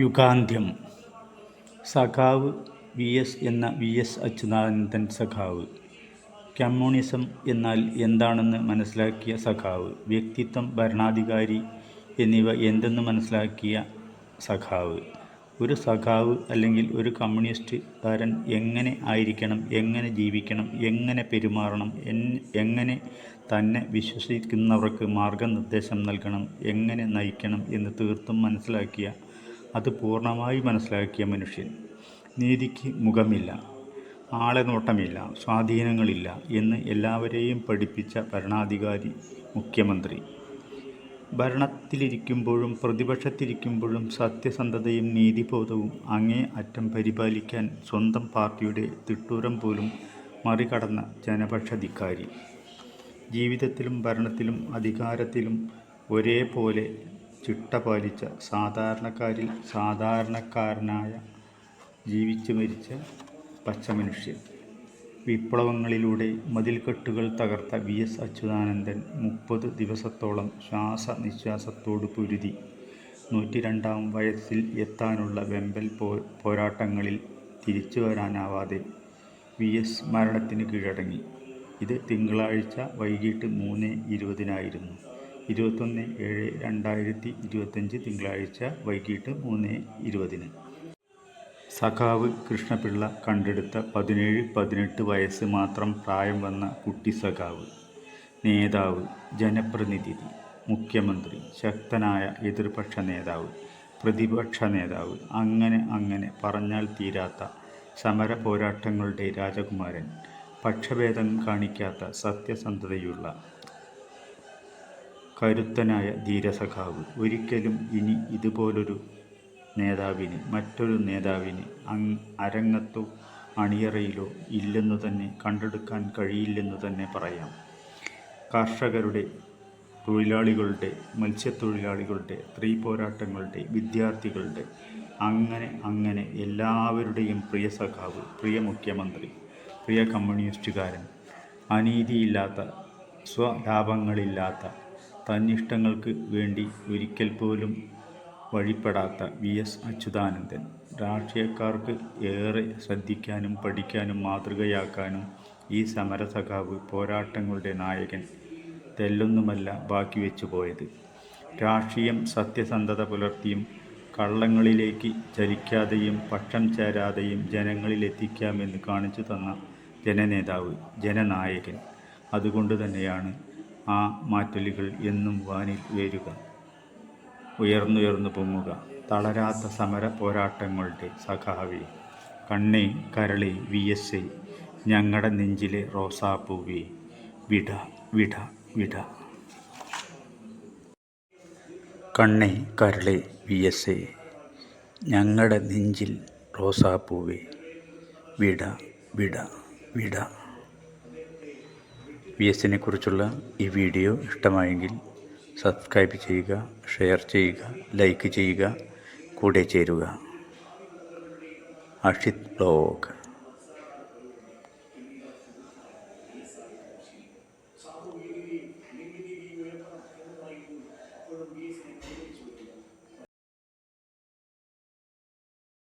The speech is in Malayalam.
യുഗാന്ത്യം. സഖാവ് വി എസ് എന്ന വി എസ് അച്യുതാനന്ദൻ സഖാവ്. കമ്മ്യൂണിസം എന്നാൽ എന്താണെന്ന് മനസ്സിലാക്കിയ സഖാവ്. വ്യക്തിത്വം ഭരണാധികാരി എന്നിവ എന്തെന്ന് മനസ്സിലാക്കിയ സഖാവ്. ഒരു സഖാവ് അല്ലെങ്കിൽ ഒരു കമ്മ്യൂണിസ്റ്റ് കമ്മ്യൂണിസ്റ്റുകാരൻ എങ്ങനെ ആയിരിക്കണം എങ്ങനെ ജീവിക്കണം എങ്ങനെ പെരുമാറണം എങ്ങനെ തന്നെ വിശ്വസിക്കുന്നവർക്ക് മാർഗനിർദ്ദേശം നൽകണം എങ്ങനെ നയിക്കണം എന്ന് തീർത്തും മനസ്സിലാക്കിയ അത് പൂർണമായി മനസ്സിലാക്കിയ മനുഷ്യൻ. നീതിക്ക് മുഖമില്ല ആളെ നോട്ടമില്ല സ്വാധീനങ്ങളില്ല എന്ന് എല്ലാവരെയും പഠിപ്പിച്ച ഭരണാധികാരി മുഖ്യമന്ത്രി. ഭരണത്തിലിരിക്കുമ്പോഴും പ്രതിപക്ഷത്തിരിക്കുമ്പോഴും സത്യസന്ധതയും നീതിബോധവും അങ്ങേ അറ്റം പരിപാലിക്കാൻ സ്വന്തം പാർട്ടിയുടെ തിട്ടൂരം പോലും മറികടന്ന ജനപക്ഷധിക്കാരി ജീവിതത്തിലും ഭരണത്തിലും അധികാരത്തിലും ഒരേപോലെ ചിട്ട പാലിച്ച സാധാരണക്കാരിൽ സാധാരണക്കാരനായ ജീവിച്ചു മരിച്ച പച്ചമനുഷ്യൻ. വിപ്ലവങ്ങളിലൂടെ മതിൽക്കെട്ടുകൾ തകർത്ത വി. എസ്. അച്യുതാനന്ദൻ മുപ്പത് ദിവസത്തോളം ശ്വാസനിശ്വാസത്തോട് പൊരുതി. നൂറ്റി രണ്ടാം വയസ്സിൽ എത്താനുള്ള വെമ്പൽ പോ പോരാട്ടങ്ങളിൽ തിരിച്ചു വരാനാവാതെ വി. എസ്. മരണത്തിന് കീഴടങ്ങി. ഇത് തിങ്കളാഴ്ച വൈകിട്ട് മൂന്ന് ഇരുപതിനായിരുന്നു. ഇരുപത്തൊന്ന് ഏഴ് രണ്ടായിരത്തി ഇരുപത്തഞ്ച് തിങ്കളാഴ്ച വൈകിട്ട് മൂന്ന് ഇരുപതിന്. സഖാവ് കൃഷ്ണപിള്ള കണ്ടെടുത്ത പതിനേഴ് പതിനെട്ട് വയസ്സ് മാത്രം പ്രായം വന്ന കുട്ടി സഖാവ് നേതാവ് ജനപ്രതിനിധി മുഖ്യമന്ത്രി ശക്തനായ എതിർപക്ഷ നേതാവ് പ്രതിപക്ഷ നേതാവ് അങ്ങനെ അങ്ങനെ പറഞ്ഞാൽ തീരാത്ത സമര പോരാട്ടങ്ങളുടെ രാജകുമാരൻ പക്ഷഭേദം കാണിക്കാത്ത സത്യസന്ധതയുള്ള കരുത്തനായ ധീരസഖാവ് ഒരിക്കലും ഇനി ഇതുപോലൊരു നേതാവിന് മറ്റൊരു നേതാവിന് അങ് അരങ്ങത്തോ അണിയറയിലോ ഇല്ലെന്നു തന്നെ കണ്ടെടുക്കാൻ കഴിയില്ലെന്നു തന്നെ പറയാം. കർഷകരുടെ തൊഴിലാളികളുടെ മത്സ്യത്തൊഴിലാളികളുടെ സ്ത്രീ പോരാട്ടങ്ങളുടെ വിദ്യാർത്ഥികളുടെ അങ്ങനെ അങ്ങനെ എല്ലാവരുടെയും പ്രിയ സഖാവ് പ്രിയ മുഖ്യമന്ത്രി പ്രിയ കമ്മ്യൂണിസ്റ്റുകാരൻ അനീതിയില്ലാത്ത സ്വലാഭങ്ങളില്ലാത്ത തന്നിഷ്ടങ്ങൾക്ക് വേണ്ടി ഒരിക്കൽ പോലും വഴിപ്പെടാത്ത വി. എസ്. അച്യുതാനന്ദൻ. രാഷ്ട്രീയക്കാർക്ക് ഏറെ ശ്രദ്ധിക്കാനും പഠിക്കാനും മാതൃകയാക്കാനും ഈ സമരസഖാവ് പോരാട്ടങ്ങളുടെ നായകൻ തെല്ലൊന്നുമല്ല ബാക്കി വെച്ചു പോയത്. രാഷ്ട്രീയം സത്യസന്ധത പുലർത്തിയും കള്ളങ്ങളിലേക്ക് ചലിക്കാതെയും പക്ഷം ചേരാതെയും ജനങ്ങളിലെത്തിക്കാമെന്ന് കാണിച്ചു തന്ന ജനനേതാവ് ജനനായകൻ. അതുകൊണ്ട് തന്നെയാണ് ആ മാറ്റലുകൾ എന്നും വാനിൽ വേരുക. ഉയർന്നുയർന്നു പൊങ്ങുക. തളരാത്ത സമര പോരാട്ടങ്ങളുടെ സഖാവി കണ്ണി കരളി വി എസ് എ ഞങ്ങളുടെ നെഞ്ചിലെ റോസാപ്പൂവി വിട വിട വിട. കണ്ണി കരളി വി എസ് എ ഞങ്ങളുടെ നെഞ്ചിൽ റോസാപ്പൂവി വിട വിട വിട. വി എസിനെ കുറിച്ചുള്ള ഈ വീഡിയോ ഇഷ്ടമായെങ്കിൽ സബ്സ്ക്രൈബ് ചെയ്യുക ഷെയർ ചെയ്യുക ലൈക്ക് ചെയ്യുക കൂടെ ചേരുക. അഷിത് ബ്ലോഗ്.